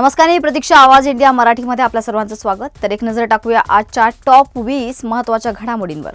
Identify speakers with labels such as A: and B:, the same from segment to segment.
A: नमस्कार मी प्रतीक्षा आवाज इंडिया मराठीमध्ये आपल्या सर्वांचं स्वागत तर एक नजर टाकूया आजच्या टॉप वीस महत्वाच्या घडामोडींवर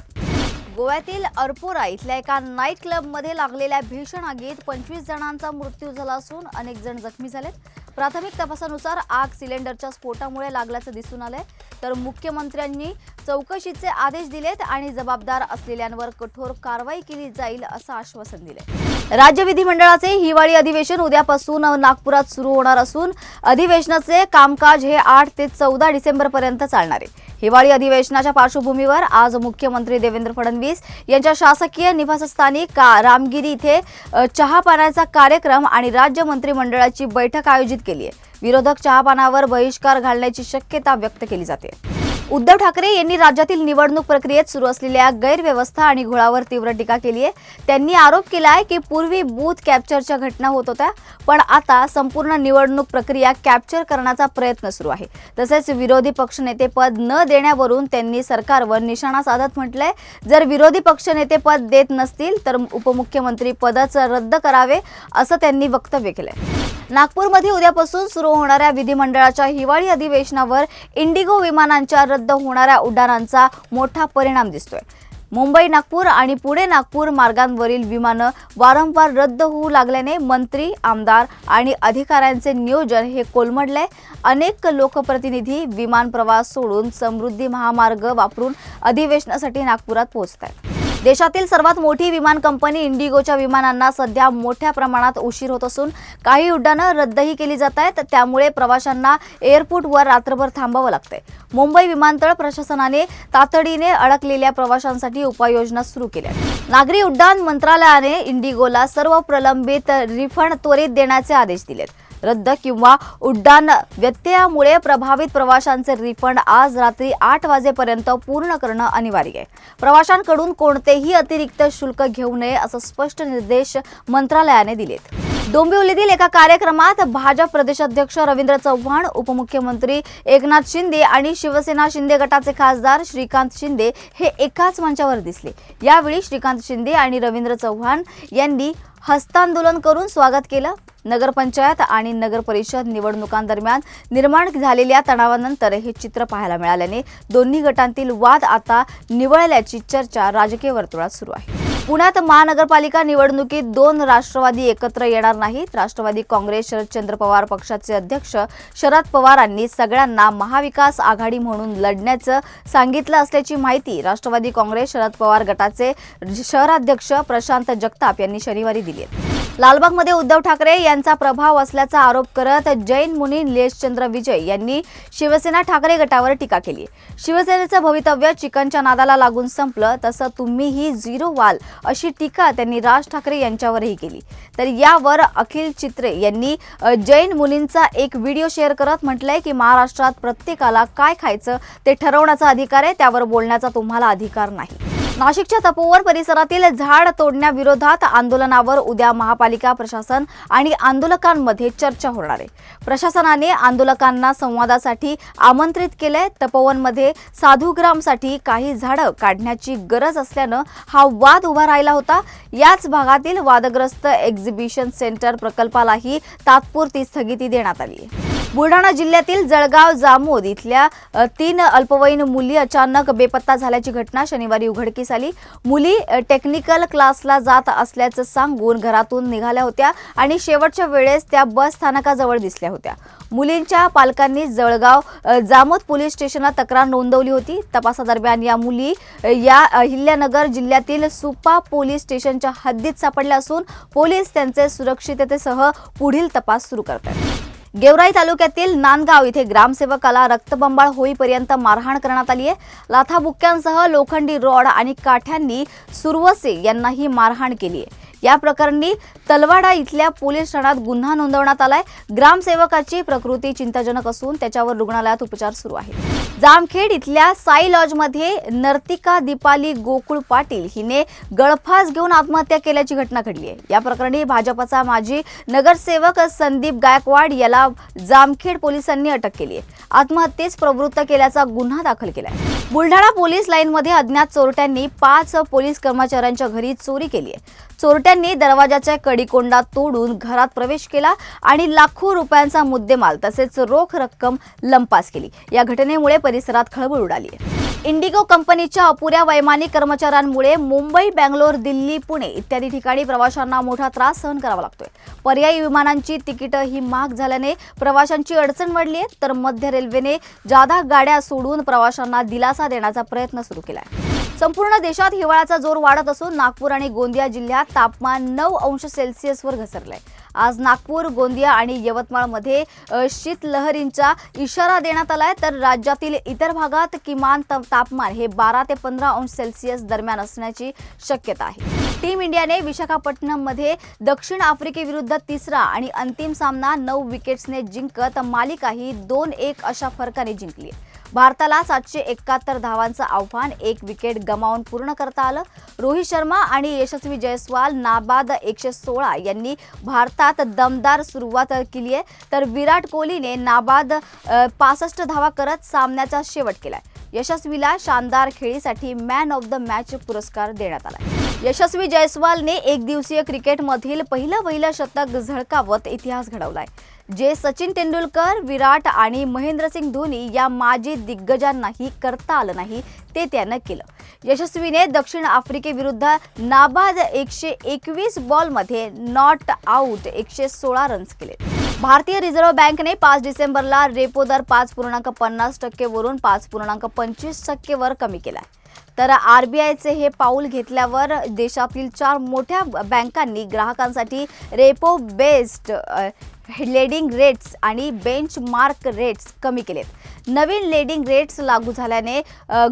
A: गोव्यातील अर्पोरा इथल्या एका नाईट क्लबमध्ये लागलेल्या भीषण आगीत पंचवीस जणांचा मृत्यू झाला असून अनेक जण जखमी झालेत प्राथमिक तपासानुसार आग सिलेंडरच्या स्फोटामुळे लागल्याचं दिसून आलंय तर मुख्यमंत्र्यांनी चौकशीचे आदेश दिलेत आणि जबाबदार असलेल्यांवर कठोर कारवाई केली जाईल असं आश्वासन दिलंय राज्य विधिमंडळाचे हिवाळी अधिवेशन उद्यापासून नागपुरात सुरू होणार असून अधिवेशनाचे कामकाज हे आठ ते चौदा डिसेंबरपर्यंत चालणार आहे हिवाळी अधिवेशनाच्या पार्श्वभूमीवर आज मुख्यमंत्री देवेंद्र फडणवीस यांच्या शासकीय निवासस्थानी का रामगिरी इथे चहापानाचा कार्यक्रम आणि राज्य मंत्रिमंडळाची बैठक आयोजित केली आहे विरोधक चहापानावर बहिष्कार घालण्याची शक्यता व्यक्त केली जाते उद्धव ठाकरे यांनी राज्यातील निवडणूक प्रक्रियेत सुरू असलेल्या गैरव्यवस्था आणि घोळावर तीव्र टीका केली आहे त्यांनी आरोप केला आहे की पूर्वी बूथ कॅप्चरच्या घटना होत होत्या पण आता संपूर्ण निवडणूक प्रक्रिया कॅप्चर करण्याचा प्रयत्न सुरू आहे तसेच विरोधी पक्षनेते पद न देण्यावरून त्यांनी सरकारवर निशाणा साधत म्हटलंय जर विरोधी पक्षनेते पद देत नसतील तर उपमुख्यमंत्री पदाचं रद्द करावे असं त्यांनी वक्तव्य केलंय नागपूरमध्ये उद्यापासून सुरू होणाऱ्या विधिमंडळाच्या हिवाळी अधिवेशनावर इंडिगो विमानांच्या रद्द होणाऱ्या उड्डाणांचा मोठा परिणाम दिसतोय मुंबई नागपूर आणि पुणे नागपूर मार्गांवरील विमानं वारंवार रद्द होऊ लागल्याने मंत्री आमदार आणि अधिकाऱ्यांचे नियोजन हे कोलमडले अनेक लोकप्रतिनिधी विमान प्रवास सोडून समृद्धी महामार्ग वापरून अधिवेशनासाठी नागपुरात पोहोचत आहेत देशातील सर्वात मोठी विमान कंपनी इंडिगोच्या विमानांना सध्या मोठ्या प्रमाणात उशीर होत असून काही उड्डाणं रद्दही केली जात आहेत त्यामुळे प्रवाशांना एअरपोर्टवर रात्रभर थांबावं लागतंय मुंबई विमानतळ प्रशासनाने तातडीने अडकलेल्या प्रवाशांसाठी उपाययोजना सुरू केल्या नागरी उड्डाण मंत्रालयाने इंडिगोला सर्व प्रलंबित रिफंड त्वरित देण्याचे आदेश दिलेत रद्द किंवा उड्डाण व्यत्ययामुळे प्रभावित प्रवाशांचे रिफंड आज रात्री आठ वाजेपर्यंत पूर्ण करणं अनिवार्य आहे प्रवाशांकडून कोणतेही अतिरिक्त शुल्क घेऊ नये असं स्पष्ट निर्देश मंत्रालयाने दिलेत डोंबिवलीतील एका कार्यक्रमात भाजप प्रदेशाध्यक्ष रवींद्र चव्हाण उपमुख्यमंत्री एकनाथ शिंदे आणि शिवसेना शिंदे गटाचे खासदार श्रीकांत शिंदे हे एकाच मंचावर दिसले यावेळी श्रीकांत शिंदे आणि रवींद्र चव्हाण यांनी हस्तांदोलन करून स्वागत केलं नगरपंचायत आणि नगरपरिषद निवडणुकांदरम्यान निर्माण झालेल्या तणावानंतर हे चित्र पाहायला मिळाल्याने दोन्ही गटांतील वाद आता निवळल्याची चर्चा राजकीय वर्तुळात सुरू आहे पुण्यात महानगरपालिका निवडणुकीत दोन राष्ट्रवादी एकत्र येणार नाहीत राष्ट्रवादी काँग्रेस शरदचंद्र पवार पक्षाचे अध्यक्ष शरद पवारांनी सगळ्यांना महाविकास आघाडी म्हणून लढण्याचं सांगितलं असल्याची माहिती राष्ट्रवादी काँग्रेस शरद पवार गटाचे शहराध्यक्ष प्रशांत जगताप यांनी शनिवारी दिली आहे लालबागमध्ये उद्धव ठाकरे यांचा प्रभाव असल्याचा आरोप करत जैन मुनी निलेशचंद्र विजय यांनी शिवसेना ठाकरे गटावर टीका केली शिवसेनेचं भवितव्य चिकनच्या नादाला लागून संपलं तसं तुम्हीही झिरो वाल अशी टीका त्यांनी राज ठाकरे यांच्यावरही केली तर यावर अखिल चित्रे यांनी जैन मुलींचा एक व्हिडिओ शेअर करत म्हटलंय की महाराष्ट्रात प्रत्येकाला काय खायचं ते ठरवण्याचा अधिकार आहे त्यावर बोलण्याचा तुम्हाला अधिकार नाही नाशिकच्या तपोवर परिसरातील झाड तोडण्याविरोधात आंदोलनावर उद्या महापालिका प्रशासन आणि आंदोलकांमध्ये चर्चा होणार आहे प्रशासनाने आंदोलकांना संवादासाठी आमंत्रित केलंय तपोवनमध्ये साधुग्रामसाठी काही झाडं काढण्याची गरज असल्यानं हा वाद उभा राहिला होता याच भागातील वादग्रस्त एक्झिबिशन सेंटर प्रकल्पालाही तात्पुरती स्थगिती देण्यात आली बुलढाणा जिल्ह्यातील जळगाव जामोद इथल्या तीन अल्पवयीन मुली अचानक बेपत्ता झाल्याची घटना शनिवारी उघडकीस नोटीस साली मुली टेक्निकल क्लासला जात असल्याचं सांगून घरातून निघाल्या होत्या आणि शेवटच्या वेळेस त्या बस स्थानकाजवळ दिसल्या होत्या मुलींच्या पालकांनी जळगाव जामोद पोलीस स्टेशनला तक्रार नोंदवली होती तपासादरम्यान या मुली या अहिल्यानगर जिल्ह्यातील सुपा पोलीस स्टेशनच्या हद्दीत सापडल्या असून पोलीस त्यांचे सुरक्षिततेसह पुढील तपास सुरू करतात गेवराई तालुक्यातील नांदगाव इथे ग्रामसेवकाला रक्तबंबाळ होईपर्यंत मारहाण करण्यात आली आहे लाथाबुक्क्यांसह लोखंडी रॉड आणि काठ्यांनी सुरवसे यांनाही मारहाण केली आहे या प्रकरणी तलवाडा इथल्या पोलीस ठाण्यात गुन्हा नोंदवण्यात आलाय ग्रामसेवकाची प्रकृती चिंताजनक असून त्याच्यावर रुग्णालयात उपचार सुरू आहेत जामखेड इथल्या साई लॉजमध्ये नर्तिका दीपाली गोकुळ पाटील हिने गळफास घेऊन आत्महत्या केल्याची घटना घडली आहे या प्रकरणी भाजपचा माजी नगरसेवक संदीप गायकवाड याला जामखेड पोलिसांनी अटक केली आहे आत्महत्येस प्रवृत्त केल्याचा गुन्हा दाखल केलाय बुलढाणा पोलीस लाईनमध्ये अज्ञात चोरट्यांनी पाच पोलीस कर्मचाऱ्यांच्या घरी चोरी केली आहे चोरट्या त्यांनी दरवाजाच्या कडीकोंडा तोडून घरात प्रवेश केला आणि लाखो रुपयांचा मुद्देमाल तसेच रोख रक्कम लंपास केली या घटनेमुळे परिसरात खळबळ उडाली इंडिगो कंपनीच्या अपुऱ्या वैमानिक कर्मचाऱ्यांमुळे मुंबई बँगलोर दिल्ली पुणे इत्यादी ठिकाणी प्रवाशांना मोठा त्रास सहन करावा लागतोय पर्यायी विमानांची तिकीट ही महाग झाल्याने प्रवाशांची अडचण वाढली आहे तर मध्य रेल्वेने जादा गाड्या सोडून प्रवाशांना दिलासा देण्याचा प्रयत्न सुरू केला आहे संपूर्ण देशात हिवाळ्याचा जोर वाढत असून नागपूर आणि गोंदिया जिल्ह्यात तापमान नऊ अंश सेल्सिअसवर घसरलंय आज नागपूर गोंदिया आणि यवतमाळमध्ये शीतलहरींचा इशारा देण्यात आलाय तर राज्यातील इतर भागात किमान तापमान हे बारा ते पंधरा अंश सेल्सिअस दरम्यान असण्याची शक्यता आहे टीम इंडियाने विशाखापट्टणममध्ये दक्षिण आफ्रिकेविरुद्ध तिसरा आणि अंतिम सामना नऊ विकेट्सने जिंकत मालिकाही दोन एक अशा फरकाने जिंकली आहे भारताला सातशे एकाहत्तर धावांचं आव्हान एक विकेट गमावून पूर्ण करता आलं रोहित शर्मा आणि यशस्वी जयस्वाल नाबाद एकशे सोळा यांनी भारतात दमदार सुरुवात केली आहे तर विराट कोहलीने नाबाद पासष्ट धावा करत सामन्याचा शेवट केलाय यशस्वीला शानदार खेळीसाठी मॅन ऑफ द मॅच पुरस्कार देण्यात आला यशस्वी जयस्वालने एक दिवसीय क्रिकेटमधील पहिलं पहिलं शतक झळकावत इतिहास घडवलाय जे सचिन तेंडुलकर विराट आणि महेंद्रसिंग धोनी या माजी दिग्गजांनाही करता आलं नाही ते त्यानं केलं यशस्वीने दक्षिण आफ्रिकेविरुद्ध नाबाद एकशे एकवीस बॉलमध्ये नॉट आऊट एकशे सोळा रन्स केले भारतीय रिझर्व्ह बँकने पाच डिसेंबरला रेपो दर पाच पूर्णांक पन्नास टक्केवरून पाच पूर्णांक पंचवीस टक्केवर कमी केला आहे तर आयचे हे पाऊल घेतल्यावर देशातील चार मोठ्या बँकांनी ग्राहकांसाठी रेपो बेस्ड लेडिंग रेट्स आणि बेंचमार्क रेट्स कमी केलेत नवीन लेडिंग रेट्स लागू झाल्याने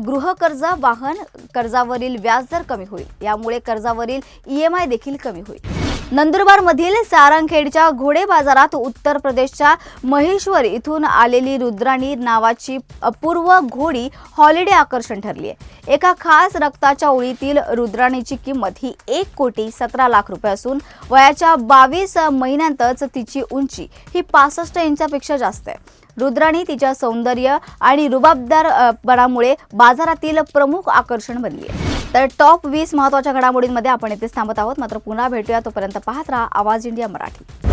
A: गृहकर्ज वाहन कर्जावरील व्याजदर कमी होईल यामुळे कर्जावरील ई एम आय देखील कमी होईल नंदुरबारमधील सारंगखेडच्या घोडे बाजारात उत्तर प्रदेशच्या महेश्वर इथून आलेली रुद्राणी नावाची अपूर्व घोडी हॉलिडे आकर्षण ठरली आहे एका खास रक्ताच्या ओळीतील रुद्राणीची किंमत ही एक कोटी सतरा लाख रुपये असून वयाच्या बावीस महिन्यांतच तिची उंची ही पासष्ट इंचापेक्षा जास्त आहे रुद्राणी तिच्या सौंदर्य आणि रुबाबदार रुबाबदारपणामुळे बाजारातील प्रमुख आकर्षण बनली आहे तर टॉप वीस महत्वाच्या घडामोडींमध्ये आपण येथेच थांबत आहोत मात्र पुन्हा भेटूया तोपर्यंत पाहत राहा आवाज इंडिया मराठी